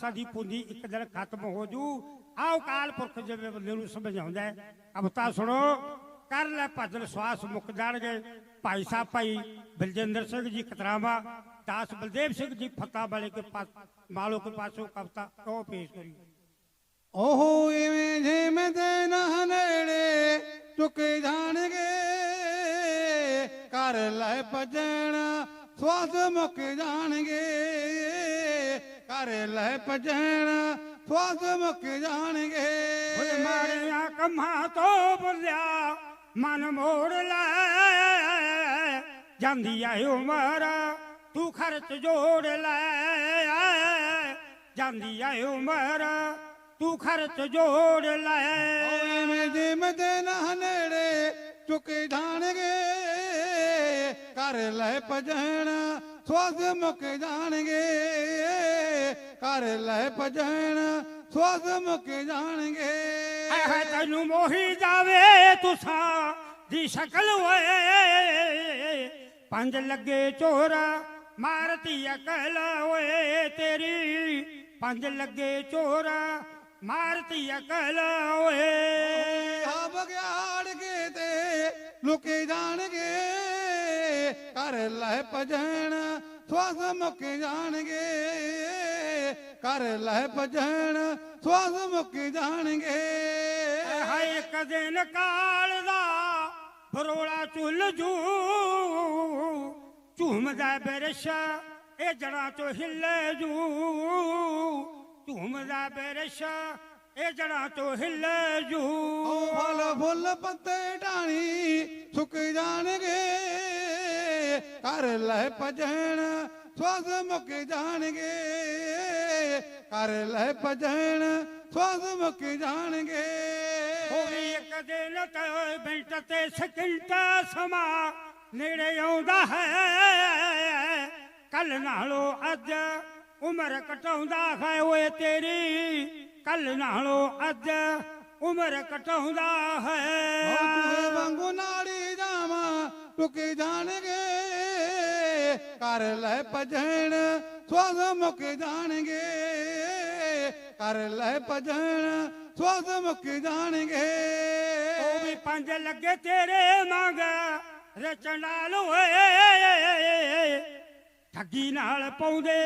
ਸਾਡੀ ਪੂੰਜੀ ਇੱਕ ਦਿਨ ਖਤਮ ਹੋ ਜੂ। ਆਓ ਕਾਲ ਪੁਰਖ ਜਿਵੇਂ ਬੰਦੇ ਨੂੰ ਸਮਝਾਉਂਦਾ ਹੈ। ਅਬਤਾ ਸੁਣੋ। ਕਰ ਲੈ ਭਜਨ, ਸਵਾਸ ਮੁੱਕ ਜਾਣਗੇ। ਭਾਈ ਸਾਹਿਬ, ਭਾਈ ਬਲਜਿੰਦਰ ਸਿੰਘ ਜੀ ਕਤਰਾਵਾ, ਦਾਸ ਬਲਦੇਵ ਸਿੰਘ ਜੀ ਫਤਾ ਵਾਲੇ ਕੇ ਪਾਸ ਮਾਲੋ ਕੇ ਪਾਸੋਂ ਕਵਤਾ ਉਹ ਪੇਸ਼ ਕਰੀ। ਉਹ ਇਵੇਂ ਜਿਵੇਂ ਤੇ ਨਾ ਨੇੜੇ ਚੁੱਕੇ ਜਾਣਗੇ। ਕਰ ਲੈ ਭਜਣ ਸਵਾਸ ਮੁੱਕ ਜਾਣਗੇ। ਕਰ ਲੈ ਭਜਣ ਸਵਾਸ ਮੁੱਕ ਜਾਣਗੇ। ਓਏ ਮਾਰਿਆ ਕੰਮਾਂ ਤੋਂ ਬੁਲਿਆ ਮਨ ਮੋੜ ਲੈ। ਜਾਂਦੀ ਆਏ ਉਮਰ ਤੂੰ ਖਰਚ ਜੋੜ ਲੈ। ਜਾਂਦੀ ਆਏ ਉਮਰ ਤੂੰ ਖਰਚ ਜੋੜ ਲੈ। ਐਵੇਂ ਜਿਵੇਂ ਤੇ ਨਾ ਨੇੜੇ ਚੁੱਕੇ ਜਾਣਗੇ। ਕਰ ਲੈ ਭਜਣ ਸਵਾਸ ਮੁੱਕ ਜਾਣਗੇ। ਕਰ ਲੈ ਭਜਣ ਸਵਾਸ ਮੁੱਕ ਜਾਣਗੇ। ਹਾਏ ਹਾਏ ਤੈਨੂੰ ਮੋਹੀ ਜਾਵੇ ਤੁਸਾਂ ਦੀ ਸ਼ਕਲ ਓਏ। ਪੰਜ ਲੱਗੇ ਚੋਰਾ ਮਾਰਤੀ ਅਕਲ ਓਏ ਤੇਰੀ। ਪੰਜ ਲੱਗੇ ਚੋਰਾ ਮਾਰਤੀ ਅਕਲ ਓਏ। ਆ ਬਗਿਆੜ ਕੇ ਤੇ ਲੁਕੇ ਕਰ ਲੈ ਭਜਣ ਸਵਾਸ ਮੁੱਕ ਜਾਣਗੇ। ਕਰ ਲੈ ਭਜਣ ਸਵਾਸ ਮੁੱਕ ਜਾਣਗੇ। ਹਾਏ ਇੱਕ ਦਿਨ ਕਾਲ ਦਾ ਫਰੋਲਾ ਚੁੱਲ ਜੂ। ਝੂਮਦਾ ਬਿਰਸ਼ ਇਹ ਜੜਾਂ ਤੋਂ ਹਿੱਲੇ ਜੂ। ਝੂਮਦਾ ਬਿਰਸ਼ ਇਹ ਜੜਾਂ ਤੋਂ ਹਿੱਲੇ ਜੂ। ਫਲ ਫੁੱਲ ਪੱਤੇ ਢਾਣੀ ਸੁੱਕ ਜਾਣਗੇ। ਕਰ ਲੈ ਭਜਣ ਸਵਾਸ ਮੁੱਕ ਜਾਣਗੇ। ਕਰ ਲੈ ਭਜਣ ਸਵਾਸ ਮੁੱਕ ਜਾਣਗੇ। ਵੀ ਇੱਕ ਦਿਨ ਤੇ ਮਿੰਟ ਤੇ ਸਕਿੰਟ ਸਮਾ ਨੇੜੇ ਆਉਂਦਾ ਹੈ। ਕੱਲ ਨਾਲੋਂ ਅੱਜ ਉਮਰ ਘਟਾਉਂਦਾ ਹੈ ਓਏ ਤੇਰੀ। ਕੱਲ ਨਾਲੋਂ ਅੱਜ ਉਮਰ ਘਟਾਉਂਦਾ ਉਹ ਹੈ ਤੂੰ ਵਾਂਗੂ ਨਾੜੀ ਜਾਵਾਂ ਟੁਕੇ ਜਾਣਗੇ। ਕਰ ਲੈ ਭਜਣ ਸਵਾਸ ਮੁੱਕ ਜਾਣਗੇ। ਕਰ ਲੈ ਭਜਣ ਸਵਾਸ ਮੁੱਕ ਜਾਣਗੇ। ਉਹ ਵੀ ਪੰਜ ਲੱਗੇ ਤੇਰੇ ਮੰਗ ਰਚਣਾ ਲੋਏ ਠੱਗੀ ਨਾਲ ਪਾਉਂਦੇ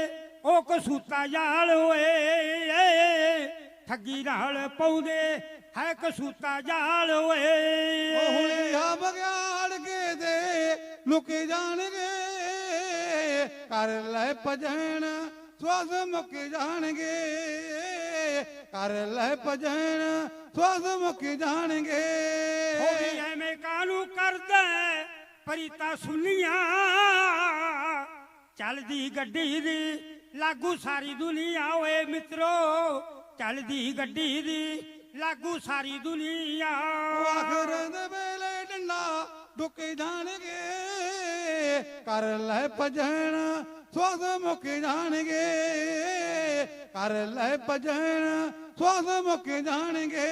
ਉਹ ਕਸੂਤਾ ਜਾਲ ਓਏ ਠੱਗੀ ਨਾਲ ਪਾਉਂਦੇ ਹੈ ਕਸੂਤਾ ਜਾਲ ਉਹ ਓਏ ਹੁਲੀਆ ਬਗਿਆੜ ਕੇ ਦੇ ਲੁਕ ਜਾਣਗੇ। ਕਰ ਲੈ ਭਜਣ ਸਵਾਸ ਮੁੱਕ ਜਾਣਗੇ। ਕਰ ਲੈ ਭਜਣ ਸਵਾਸ ਮੁੱਕ ਜਾਣਗੇ। ਵੀ ਐਵੇਂ ਕਾਨੂੰ ਕਰਦਾ ਪਰੀਤਾ ਸੁਨੀਆਂ ਚੱਲਦੀ ਗੱਡੀ ਦੀ ਲਾਗੂ ਸਾਰੀ ਦੁਨੀਆ ਓਏ ਮਿੱਤਰੋ ਚੱਲਦੀ ਗੱਡੀ ਦੀ ਲਾਗੂ ਸਾਰੀ ਦੁਨੀਆ। ਆਖਰ ਦੇ ਵੇਲੇ ਡੰਡਾ ਡੁੱਕ ਕਰ ਲੈ ਭਜਣ ਸਵਾਸ ਮੁੱਕ ਜਾਣਗੇ। ਕਰ ਲੈ ਭਜਣ ਸਵਾਸ ਮੁੱਕ ਜਾਣਗੇ।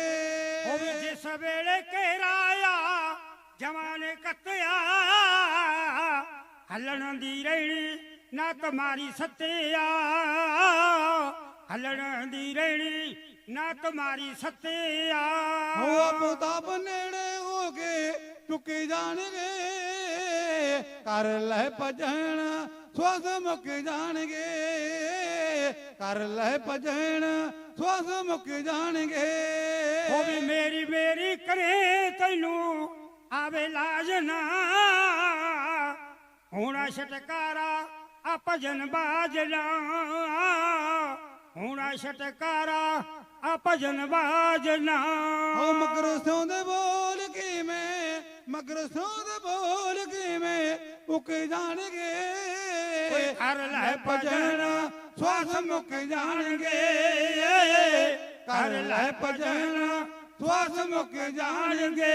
ਹੋਵੇ ਜਿਸ ਵੇਲੇ ਘੇਰਾਇਆ ਜਵਾਨੇ ਕੱਤਿਆ। ਹੱਲਣ ਦੀ ਰਹਿਣੀ ਨਾ ਤੁਮਾਰੀ ਸੱਤਿਆ। ਹੱਲਣ ਦੀ ਰਹਿਣੀ ਨਾ ਤੁਮਾਰੀ ਸੱਤਿਆ। ਹੋ ਪੋਤਾ ਬਨੇੜੇ ਹੋ ਕੇ ਟੁੱਕੇ ਜਾਣਗੇ। ਕਰ ਲੈ ਭਜਣ ਸਵਾਸ ਮੁੱਕ ਜਾਣਗੇ। ਕਰ ਲੈ ਭਜਣ ਸਵਾਸ ਮੁੱਕ ਜਾਣਗੇ। ਹੋਵੇ ਮੇਰੀ ਮੇਰੀ ਕਰੇ ਤੈਨੂੰ ਆਵੇ ਲਾਜ ਨਾ। ਹੋਣਾ ਛਟਕਾਰਾ ਆ ਭਜਨ ਬਾਜਣਾ ਹੋਣਾ ਛਟਕਾਰਾ ਆ ਭਜਨ ਬਾਜਣਾ ਹੋ ਮਗਰ ਸੌਂਦੇ ਬੋਲ ਕਿਵੇਂ ਮਗਰ ਸੌਂਦੇ ਬੋਲ ਕਿਵੇਂ ਉਕ ਜਾਣਗੇ? ਓਏ ਕਰ ਲੈ ਭਜਣ ਸਵਾਸ ਮੁੱਕ ਜਾਣਗੇ। ਕਰ ਲੈ ਭਜਣ ਸਵਾਸ ਮੁੱਕ ਜਾਣਗੇ।